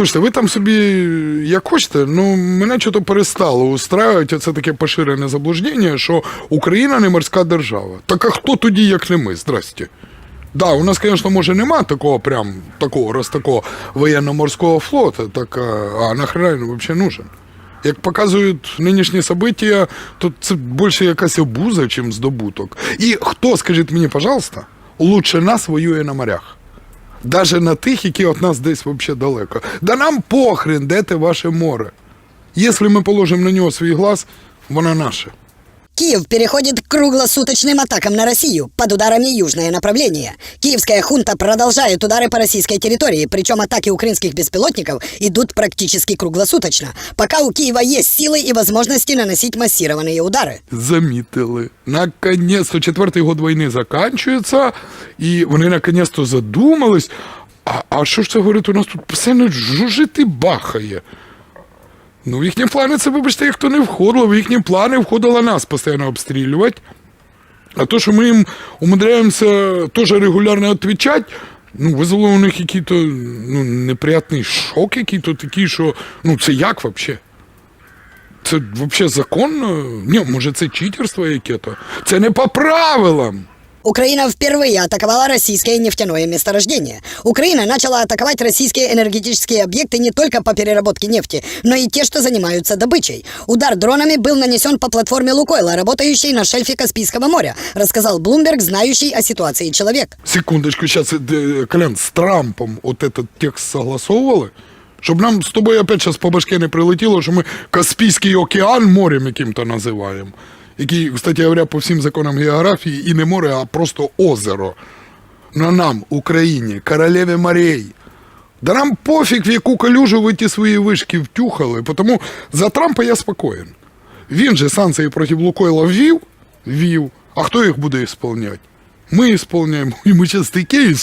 Слушайте, ви там собі як хочете, ну мене чого перестало устраювати оце таке поширене заблуждення, що Україна не морська держава. Так а хто тоді, як не ми? Здрасте. Да, у нас, звісно, може нема такого прям такого раз такого воєнно-морського флоту, так а, а нахрена він взагалі нужен? Як показують нинішні события, то це більше якась обуза, чим здобуток. І хто, скажіть мені, пожалуйста, лучше нас воює на морях? Даже на тих, які від нас десь вообще далеко. Да нам похрен, де те ваше море. Якщо ми положимо на нього свій глаз, воно наше. Киев переходит к круглосуточным атакам на Россию под ударами южное направление. Киевская хунта продолжает удары по российской территории, причем атаки украинских беспилотников идут практически круглосуточно, пока у Киева есть силы и возможности наносить массированные удары. Замітили. Наконець-то четвертий год війни закінчується, і вони наконець-то задумались. А, а що ж це говорить, у нас тут постійно жужжить і бахає. Ну, в їхні плани це, вибачте, як то не входило, в їхні плани входило нас постійно обстрілювати. А то, що ми їм умудряємося теж регулярно відповідати, ну, визвало у них який-то ну, неприятний шок, який-то такий, що ну це як взагалі? Це взагалі законно? Ні, може це читерство яке-то? Це не по правилам. Украина впервые атаковала российское нефтяное месторождение. Украина начала атаковать российские энергетические объекты не только по переработке нефти, но и те, что занимаются добычей. Удар дронами был нанесен по платформе Лукойла, работающей на шельфе Каспийского моря, рассказал Блумберг, знающий о ситуации человек. Секундочку, зараз, Колян, з Трампом от этот текст согласовували? Щоб нам з тобою опять зараз по башке не прилетіло, що ми Каспійський океан морем яким-то називаємо. Який, кстати говоря, по всім законам географії і не море, а просто озеро. На нам, Україні, королеві морей. Да нам пофіг, в яку калюжу ви ті свої вишки втюхали, тому за Трампа я спокоєн. Він же санкції проти Лукойла ввів, ввів, а хто їх буде ісполняти? Ми ісполняємо, і ми зараз таке.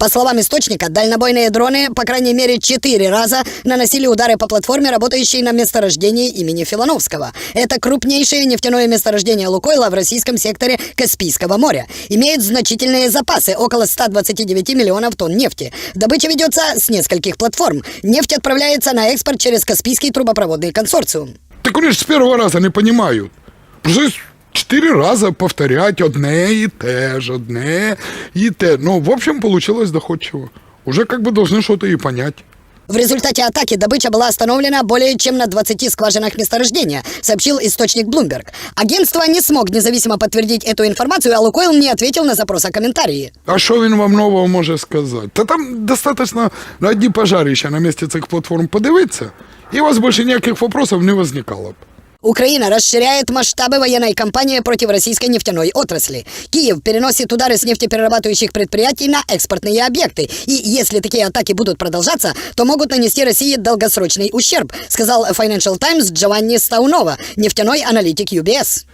По словам источника, дальнобойные дроны, по крайней мере, четыре раза наносили удары по платформе, работающей на месторождении имени Филановского. Это крупнейшее нефтяное месторождение Лукойла в российском секторе Каспийского моря. Имеет значительные запасы, около 129 миллионов тонн нефти. Добыча ведется с нескольких платформ. Нефть отправляется на экспорт через Каспийский трубопроводный консорциум. Так вони ж з першого разу не розуміють. Просто чотири рази повторять одне і те ж, одне і те. Ну, в общем, получилось доходчиво. Уже как бы должны что-то и понять. В результате атаки добыча была остановлена более чем на 20 скважинах месторождения, сообщил источник Bloomberg. Агентство не смог независимо подтвердить эту информацию, а Лукойл не ответил на запрос о комментарии. А що він вам нового може сказати? Та там достаточно на одні пожарища на місці цих платформ подивитися, і у вас більше ніяких вопросов не возникало б. Украина расширяет масштабы военной кампании против российской нефтяной отрасли. Киев переносит удары с нефтеперерабатывающих предприятий на экспортные объекты. И если такие атаки будут продолжаться, то могут нанести России долгосрочный ущерб, сказал Financial Times Джованни Стаунова, нефтяной аналитик UBS.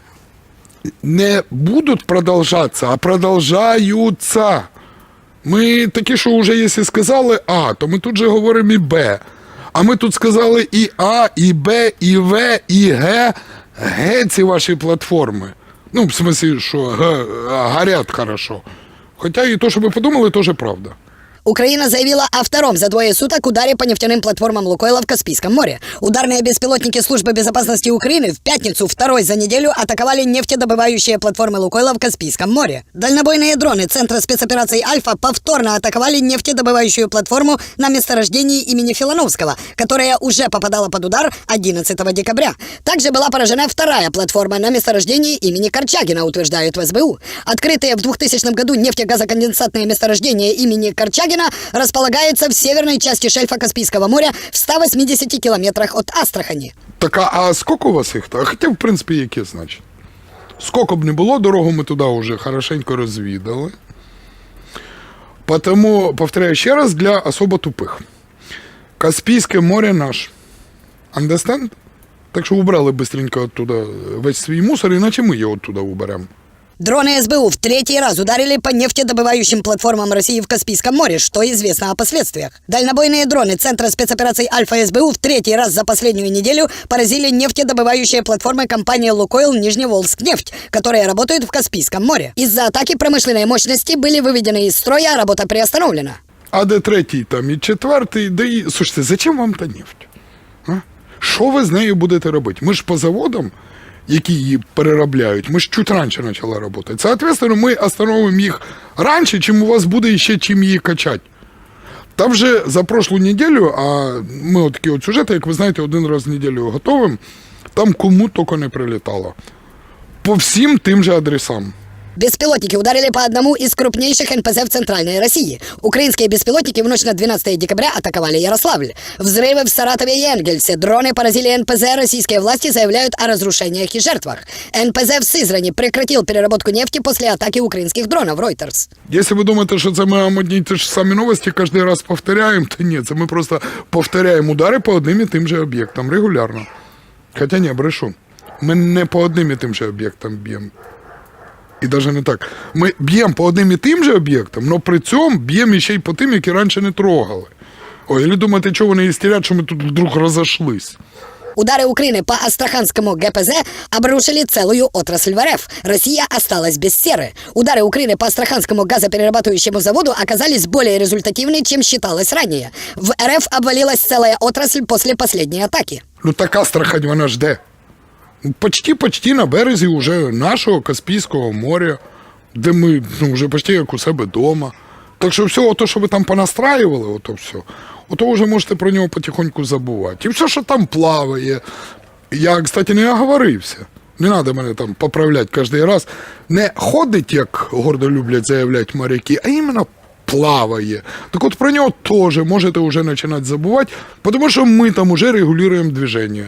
не будуть продовжатися, а продовжаються. Ми такі, що вже якщо сказали А, то ми тут же говоримо і Б. А ми тут сказали і А, і Б, і В, і Г. Г ці ваші платформи. Ну, в смысле, що Г, горять хорошо. Хоча і то, що ви подумали, теж правда. Украина заявила о втором за двое суток ударе по нефтяным платформам Лукойла в Каспийском море. Ударные беспилотники Службы безопасности Украины в пятницу второй за неделю атаковали нефтедобывающие платформы Лукойла в Каспийском море. Дальнобойные дроны Центра спецопераций «Альфа» повторно атаковали нефтедобывающую платформу на месторождении имени Филановского, которая уже попадала под удар 11 декабря. Также была поражена вторая платформа на месторождении имени Корчагина, утверждают в СБУ. Открытые в 2000 году нефтегазоконденсатные месторождения имени Корчагина располагается в северной части шельфа Каспийского моря в 180 километрах от Астрахани. Так, а, а скільки у вас їх? А хоча, в принципі, яке значить? Скільки б не було, дорогу ми туди вже хорошенько розвідали. Потому, повторяю ще раз, для особо тупих. Каспійське море наш. Understand? Так що убрали быстренько оттуда весь свій мусор, іначе ми його оттуда уберемо. Дроны СБУ в третий раз ударили по нефтедобывающим платформам России в Каспийском море, что известно о последствиях. Дальнобойные дроны Центра спецопераций Альфа СБУ в третий раз за последнюю неделю поразили нефтедобывающие платформы компании «Лукойл» Нижневолжскнефть, которые работают в Каспийском море. Из-за атаки промышленные мощности были выведены из строя, а работа приостановлена. А де третій там і четвертий, де і. Слушайте, зачем вам та нефть? А? Що ви з нею будете робити? Ми ж по заводам, які її переробляють, ми ж чуть раніше почали працювати. Соответственно, ми остановимо їх раніше, чим у вас буде ще чим її качати. Там вже за прошлу неділю, а ми от такі от сюжети, як ви знаєте, один раз в неділю готовим, там кому тільки не прилітало. По всім тим же адресам. Беспилотники ударили по одному из крупнейших НПЗ в Центральной России. Украинские беспилотники в ночь на 12 декабря атаковали Ярославль. Взрывы в Саратове и Энгельсе. Дроны поразили НПЗ. Российские власти заявляют о разрушениях и жертвах. НПЗ в Сызрани прекратил переработку нефти после атаки украинских дронов Reuters. Якщо ви думаєте, що це ми вам одні й ті ж самі новості кожен раз повторяємо, то ні, це ми просто повторяємо удари по одним і тим же об'єктам регулярно. Хоча ні, брешу. Ми не по одним і тим же об'єктам б'ємо. І навіть не так. Ми б'ємо по одним і тим же об'єктам, але при цьому б'ємо ще й по тим, які раніше не трогали. Ой, і думаєте, чого вони істерять, що ми тут вдруг розійшлись? Удары Украины по Астраханскому ГПЗ обрушили целую отрасль в РФ. Россия осталась без серы. Удары Украины по Астраханскому газоперерабатывающему заводу оказались более результативны, чем считалось ранее. В РФ обвалилась целая отрасль после последней атаки. Ну така страхань вона жде. Почти-почти на березі уже нашого Каспійського моря, де ми ну, вже почти як у себе вдома. Так що все, ото, що ви там понастраювали, ото все, ото вже можете про нього потихоньку забувати. І все, що там плаває. Я, кстати, не оговорився. Не треба мене там поправляти кожен раз. Не ходить, як гордо люблять заявляти моряки, а іменно плаває. Так от про нього теж можете вже починати забувати, тому що ми там уже регулюємо движення.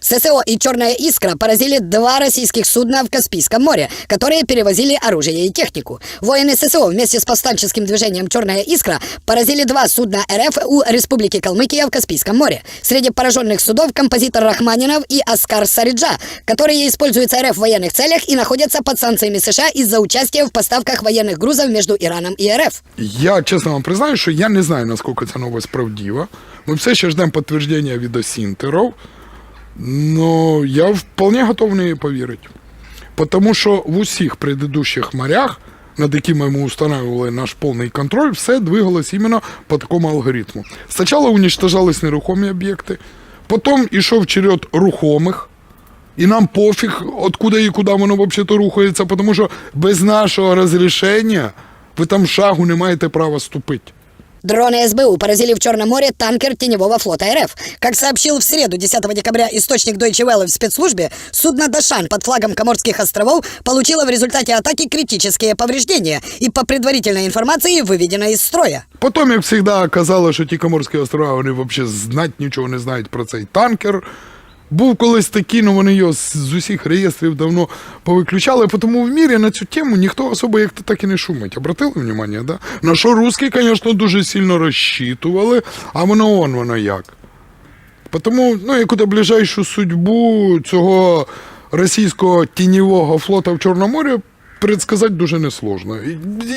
ССО и «Черная искра» поразили два российских судна в Каспийском море, которые перевозили оружие и технику. Воины ССО вместе с повстанческим движением «Черная искра» поразили два судна РФ у Республики Калмыкия в Каспийском море. Среди пораженных судов композитор Рахманинов и Оскар Сариджа, которые используются РФ в военных целях и находятся под санкциями США из-за участия в поставках военных грузов между Ираном и РФ. Я чесно вам признаю, що я не знаю, наскільки ця новость правдива. Ми все ще ждемо підтвердження від осінтерів, Но я вполне готов в неї повірити. Потому що в усіх предыдущих морях, над якими ми устанавливали наш повний контроль, все двигалось іменно по такому алгоритму. Спочатку уничтожались нерухомі об'єкти, потім ішов черед рухомих, і нам пофіг, откуда і куди воно взагалі рухається, тому що без нашого розрішення ви там шагу не маєте права ступити. Дроны СБУ поразили в Черном море танкер теневого флота РФ. Как сообщил в среду 10 декабря источник Deutsche Welle в спецслужбе, судно «Дашан» под флагом Коморских островов получило в результате атаки критические повреждения и по предварительной информации выведено из строя. Потім, як завжди, оказалось, що ті Коморські острова вони взагалі знати нічого не знають про цей танкер. Був колись такий, але вони його з, усіх реєстрів давно повиключали, тому в мірі на цю тему ніхто особо як то так і не шумить. Обратили внимание, да? На що русські, звісно, дуже сильно розчитували, а воно он воно як. Тому, ну, яку-то ближайшу судьбу цього російського тіньового флота в Чорному морі предсказати дуже несложно.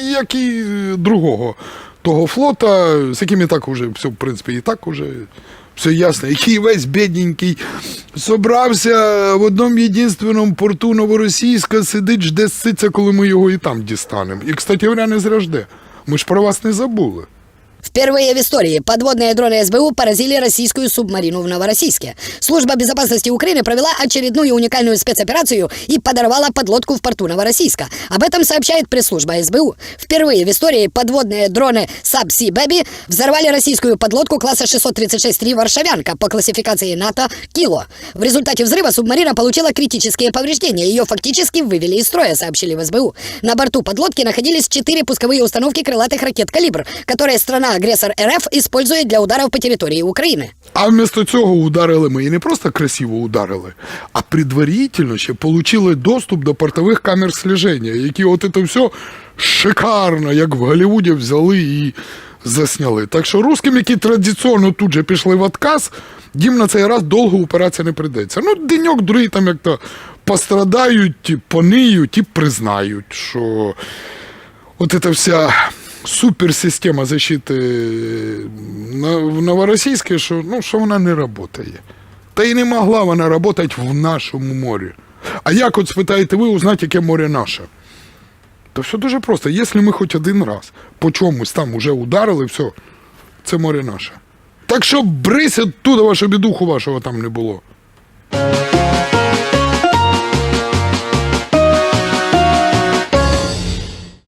Як і другого того флота, з яким і так уже все, в принципі, і так уже все ясно, який весь бідненький собрався в одному єдинственному порту Новоросійська, сидить, жде ситься, коли ми його і там дістанемо. І, кстати говоря, не зражде. Ми ж про вас не забули. Впервые в истории подводные дроны СБУ поразили российскую субмарину в Новороссийске. Служба безопасности Украины провела очередную уникальную спецоперацию и подорвала подлодку в порту Новороссийска. Об этом сообщает пресс-служба СБУ. Впервые в истории подводные дроны Subsea Baby взорвали российскую подлодку класса 636-3 «Варшавянка» по классификации НАТО «Кило». В результате взрыва субмарина получила критические повреждения. Ее фактически вывели из строя, сообщили в СБУ. На борту подлодки находились четыре пусковые установки крылатых ракет «Калибр», которые страна-агрессор РФ использует для ударов по территории Украины. А вместо цього ударили ми і не просто красиво ударили, а предварительно ще получили доступ до портових камер слеження, які от це все шикарно, як в Голлівуді взяли і засняли. Так що русским, які традиційно тут же пішли в отказ, їм на цей раз довго упиратися не прийдеться. Ну, деньок другий там як-то пострадають, пониють і признають, що вот эта вся суперсистема защиты на- в Новоросійській, що, ну, що вона не працює. Та й не могла вона працювати в нашому морі. А як от спитаєте ви узнати, яке море наше? Та все дуже просто. Якщо ми хоч один раз по чомусь там уже ударили, все, це море наше. Так що брись оттуда, вашу бідуху вашого там не було.